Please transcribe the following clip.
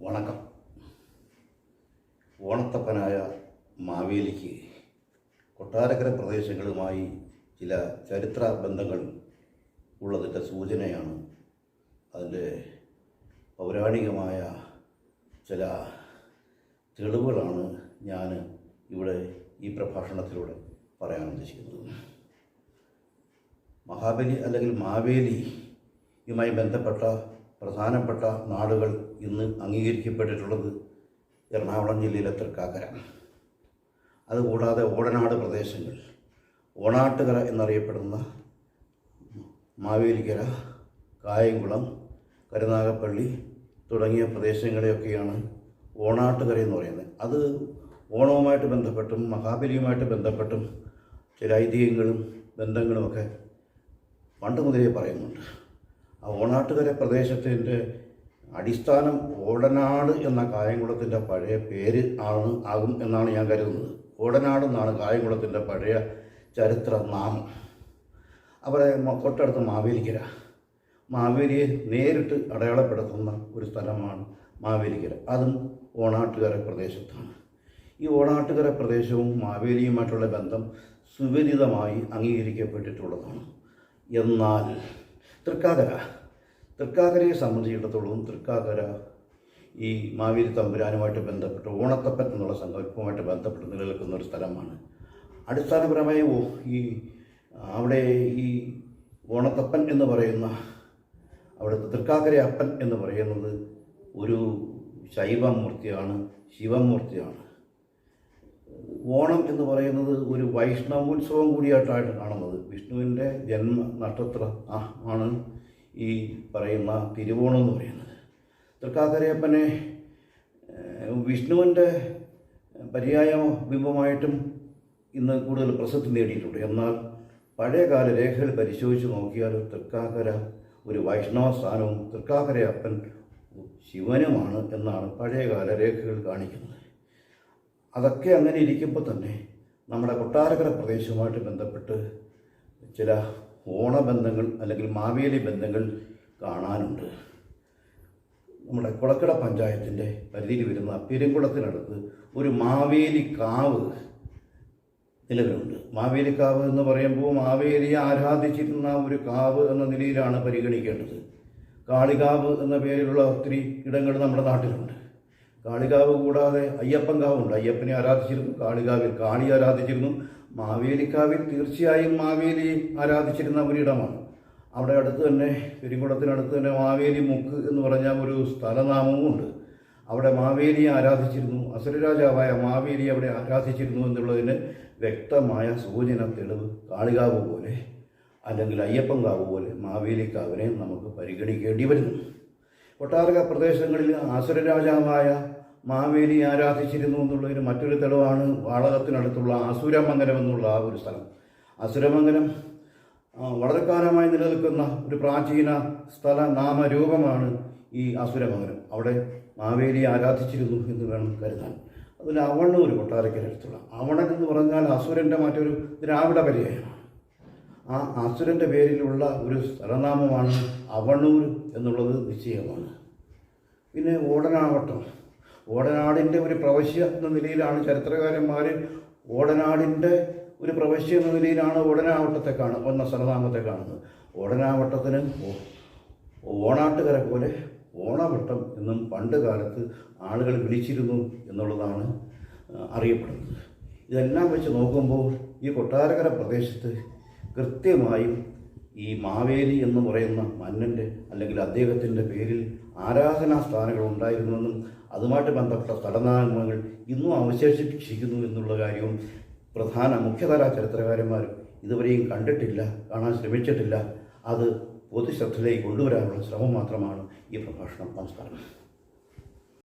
വണക്കം. ഓണത്തപ്പനായ മാവേലിക്ക് കൊട്ടാരക്കര പ്രദേശങ്ങളുമായി ചില ചരിത്ര ബന്ധങ്ങൾ ഉള്ളതിന്റെ സൂചനയാണ് അതിന്റെ പൗരാണികമായ ചില തെളിവുകളാണ് ഞാൻ ഇവിടെ ഈ പ്രഭാഷണത്തിലൂടെ പറയാൻ ഉദ്ദേശിക്കുന്നത്. മഹാബലി അല്ലെങ്കിൽ മാവേലിയുമായി ബന്ധപ്പെട്ട പ്രധാനപ്പെട്ട നാടുകൾ ഇന്ന് അംഗീകരിക്കപ്പെട്ടിട്ടുള്ളത് എറണാകുളം ജില്ലയിലെ തൃക്കാക്കര. അതുകൂടാതെ ഓടനാട് പ്രദേശങ്ങൾ ഓണാട്ടുകര എന്നറിയപ്പെടുന്ന മാവേലിക്കര കായംകുളം കരുനാഗപ്പള്ളി തുടങ്ങിയ പ്രദേശങ്ങളെയൊക്കെയാണ് ഓണാട്ടുകര എന്ന് പറയുന്നത്. അത് ഓണവുമായിട്ട് ബന്ധപ്പെട്ടും മഹാബലിയുമായിട്ട് ബന്ധപ്പെട്ടും ചില ഐതിഹ്യങ്ങളും ബന്ധങ്ങളുമൊക്കെ പണ്ട് മുതലേ പറയുന്നുണ്ട്. ആ ഓണാട്ടുകര പ്രദേശത്തിന്റെ അടിസ്ഥാനം ഓടനാട് എന്ന കായംകുളത്തിന്റെ പഴയ പേര് ആണ് ആകും എന്നാണ് ഞാൻ കരുതുന്നത്. ഓടനാട് എന്നാണ് കായംകുളത്തിന്റെ പഴയ ചരിത്ര നാമം അവിടെ തൊട്ടടുത്ത് മാവേലിക്കര. മാവേലിയെ നേരിട്ട് അടയാളപ്പെടുത്തുന്ന ഒരു സ്ഥലമാണ് മാവേലിക്കര. അതും ഓണാട്ടുകര പ്രദേശത്താണ്. ഈ ഓണാട്ടുകര പ്രദേശവും മാവേലിയുമായിട്ടുള്ള ബന്ധം സുപരിതമായി അംഗീകരിക്കപ്പെട്ടിട്ടുള്ളതാണ്. എന്നാൽ തൃക്കാക്കര. തൃക്കാക്കരയെ സംബന്ധിച്ചിടത്തോളം തൃക്കാക്കര ഈ മാവേലി തമ്പുരാനുമായിട്ട് ബന്ധപ്പെട്ട് ഓണത്തപ്പൻ എന്നുള്ള സങ്കല്പവുമായിട്ട് ബന്ധപ്പെട്ട് നിലനിൽക്കുന്ന ഒരു സ്ഥലമാണ്. അടിസ്ഥാനപരമായി ഈ അവിടെ ഈ ഓണത്തപ്പൻ എന്ന് പറയുന്ന അവിടുത്തെ തൃക്കാക്കര അപ്പൻ എന്ന് പറയുന്നത് ഒരു ശൈവമൂർത്തിയാണ് ശിവമൂർത്തിയാണ്. ഓണം എന്ന് പറയുന്നത് ഒരു വൈഷ്ണവോത്സവം കൂടിയായിട്ടാണ് കാണുന്നത്. വിഷ്ണുവിന്റെ ജന്മ നക്ഷത്ര ആണ് ഈ പറയുന്ന തിരുവോണം എന്ന് പറയുന്നത്. തൃക്കാക്കരയപ്പനെ വിഷ്ണുവിന്റെ പര്യായ ബിംബമായിട്ടും ഇന്ന് കൂടുതൽ പ്രസിദ്ധി നേടിയിട്ടുണ്ട്. എന്നാൽ പഴയകാല രേഖകൾ പരിശോധിച്ച് നോക്കിയാൽ തൃക്കാക്കര ഒരു വൈഷ്ണവ സ്ഥാനവും തൃക്കാക്കരയപ്പൻ ശിവനുമാണ് എന്നാണ് പഴയകാല രേഖകൾ കാണിക്കുന്നത്. അതൊക്കെ അങ്ങനെ ഇരിക്കുമ്പോൾ തന്നെ നമ്മുടെ കൊട്ടാരക്കര പ്രദേശവുമായിട്ട് ബന്ധപ്പെട്ട് ചില ഓണബന്ധങ്ങൾ അല്ലെങ്കിൽ മാവേലി ബന്ധങ്ങൾ കാണാനുണ്ട്. നമ്മുടെ കുളക്കട പഞ്ചായത്തിന്റെ പരിധിയിൽ വരുന്ന പെരുംകുളത്തിനടുത്ത് ഒരു മാവേലി കാവ് നിലവിലുണ്ട്. മാവേലി കാവ് എന്ന് പറയുമ്പോൾ മാവേലിയെ ആരാധിച്ചിരുന്ന ഒരു കാവ് എന്ന നിലയിലാണ് പരിഗണിക്കേണ്ടത്. കാളികാവ് എന്ന പേരിലുള്ള ഒത്തിരി ഇടങ്ങൾ നമ്മുടെ നാട്ടിലുണ്ട്. കാളികാവ് കൂടാതെ അയ്യപ്പൻകാവുണ്ട് അയ്യപ്പനെ ആരാധിച്ചിരുന്നു. കാളികാവിൽ കാളി ആരാധിച്ചിരുന്നു. മാവേലിക്കാവിൽ തീർച്ചയായും മാവേലി ആരാധിച്ചിരുന്ന ഒരിടമാണ്. അവിടെ അടുത്ത് തന്നെ പെരിങ്കുളത്തിനടുത്ത് തന്നെ മാവേലി മുക്ക് എന്ന് പറഞ്ഞ ഒരു സ്ഥലനാമവും ഉണ്ട്. അവിടെ മാവേലിയെ ആരാധിച്ചിരുന്നു. അസുരരാജാവായ മാവേലി അവിടെ ആരാധിച്ചിരുന്നു എന്നുള്ളതിന് വ്യക്തമായ സൂചന തെളിവ് കാളികാവ് പോലെ അല്ലെങ്കിൽ അയ്യപ്പൻകാവ് പോലെ മാവേലിക്കാവിനെ നമുക്ക് പരിഗണിക്കേണ്ടി വരുന്നു. കൊട്ടാരക പ്രദേശങ്ങളിൽ ആസുരരാജാവായ മാവേലി ആരാധിച്ചിരുന്നു എന്നുള്ളതിന് മറ്റൊരു തെളിവാണ് വാളകത്തിനടുത്തുള്ള അസുരമംഗലം എന്നുള്ള ആ ഒരു സ്ഥലം. അസുരമംഗലം വളരെ കാലമായി നിലനിൽക്കുന്ന ഒരു പ്രാചീന സ്ഥല നാമരൂപമാണ് ഈ അസുരമംഗലം. അവിടെ മാവേലി ആരാധിച്ചിരുന്നു എന്ന് വേണം കരുതാൻ. അതിൽ അവണ്ണൂർ കൊട്ടാരക്കരടുത്തുള്ള. അവണൻ എന്ന് പറഞ്ഞാൽ അസുരന്റെ മറ്റൊരു ദ്രാവിഡ പര്യായമാണ്. ആ അസുരന്റെ പേരിലുള്ള ഒരു സ്ഥലനാമമാണ് അവണൂർ എന്നുള്ളത് നിശ്ചയമാണ്. പിന്നെ ഓടനാവട്ടം. ഓടനാടിന്റെ ഒരു പ്രവശ്യ എന്ന നിലയിലാണ് ചരിത്രകാരന്മാർ ഓടനാടിന്റെ ഒരു പ്രവശ്യ എന്ന നിലയിലാണ് ഓടനാവട്ടത്തെ കാണുക എന്ന സ്ഥലനാമത്തെ കാണുന്നത്. ഓടനാവട്ടത്തിന് ഓണാട്ടുകാരെ പോലെ ഓണവട്ടം എന്നും പണ്ട് കാലത്ത് ആളുകൾ വിളിച്ചിരുന്നു എന്നുള്ളതാണ് അറിയപ്പെടുന്നത്. ഇതെല്ലാം വെച്ച് നോക്കുമ്പോൾ ഈ കൊട്ടാരക്കര പ്രദേശത്ത് കൃത്യമായും ഈ മാവേലി എന്ന് പറയുന്ന മന്നന്റെ അല്ലെങ്കിൽ അദ്ദേഹത്തിന്റെ പേരിൽ ആരാധനാ സ്ഥാനങ്ങൾ ഉണ്ടായിരുന്നെന്നും അതുമായിട്ട് ബന്ധപ്പെട്ട സ്ഥലനാമങ്ങൾ ഇന്നും അവശേഷിപ്പിച്ചിരിക്കുന്നു എന്നുള്ള കാര്യവും പ്രധാന മുഖ്യധാരാ ചരിത്രകാരന്മാർ ഇതുവരെയും കണ്ടിട്ടില്ല കാണാൻ ശ്രമിച്ചിട്ടില്ല. അത് പൊതുശ്രദ്ധയിലേക്ക് കൊണ്ടുവരാനുള്ള ശ്രമം മാത്രമാണ് ഈ പ്രഭാഷണം നമസ്കാരം